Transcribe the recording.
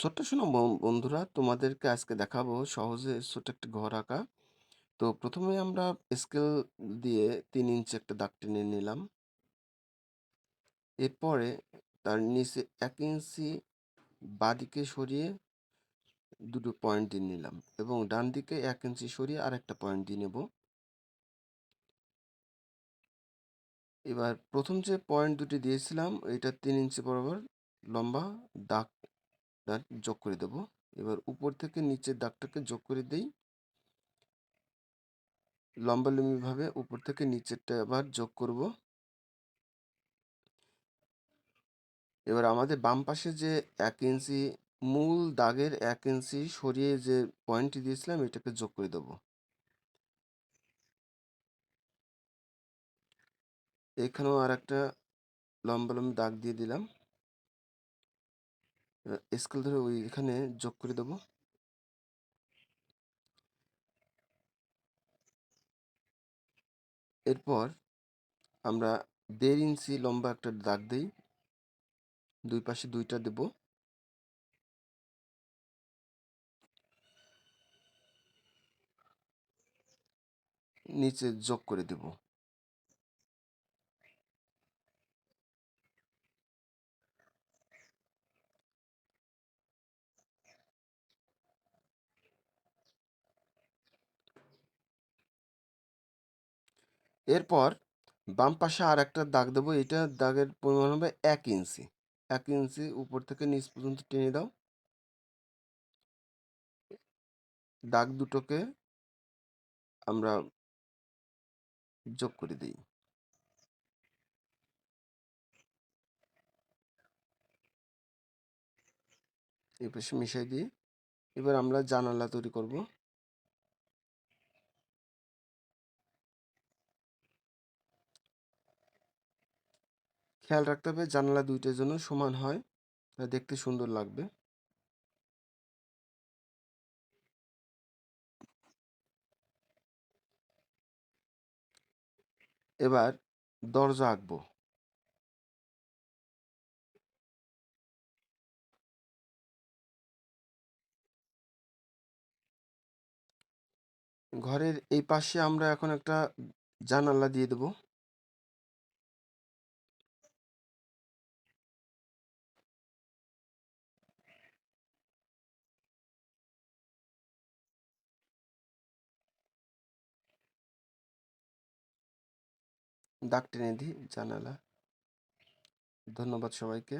ছোট্ট শোনো বন্ধুরা, তোমাদেরকে আজকে দেখাবো সহজে ছোট্ট একটা ঘর আঁকা। তো প্রথমে আমরা স্কেল দিয়ে তিন ইঞ্চি একটা দাগ টেনে নিলাম। এরপরে তার নিচে এক ইঞ্চি বাঁদিকে সরিয়ে দুটো পয়েন্ট দিয়ে নিলাম এবং ডান দিকে এক ইঞ্চি সরিয়ে আর একটা পয়েন্ট দিয়ে নেব। এবার প্রথম যে পয়েন্ট দুটি দিয়েছিলাম, এটা তিন ইঞ্চি বরাবর লম্বা দাগ দাগ যোগ করে দেব। এবার উপর থেকে নিচের দাগটাকে যোগ করে দেই। লম্বালম্বিভাবে উপর থেকে নিচেরটা আবার যোগ করব। এবার আমাদের বাম পাশে যে এক ইঞ্চি মূল দাগের এক ইঞ্চি সরিয়ে যে পয়েন্টটি দিয়েছিলাম, এটাকে যোগ করে দেব। এখানেও আর একটা লম্বা লম্বি দাগ দিয়ে দিলাম। স্কেল ধরে ওই এখানে যোগ করে দেব। এরপর আমরা দেড় ইঞ্চি লম্বা একটা দাগ দিই। দুই পাশে দুইটা দেব। নিচে যোগ করে দেব। এরপর বাম পাশে আর একটা দাগ দেবো এটা দাগের পরিমাণ হবে এক ইঞ্চি। এক ইঞ্চি উপর থেকে নিচ পর্যন্ত টেনে দাও। দাগ দুটোকে আমরা যোগ করে দিই। এই পাশে মিশাই দিই। এবার আমরা জানালা তৈরি করব। খেয়াল রাখতে হবে জানালা দুইটার জন্য সমান হয়। দেখতে সুন্দর লাগবে। এবার দরজা আঁকবো। ঘরের এই পাশে আমরা এখন একটা জানালা দিয়ে দেব। দাগ টেনে দিই জানালা। ধন্যবাদ সবাইকে।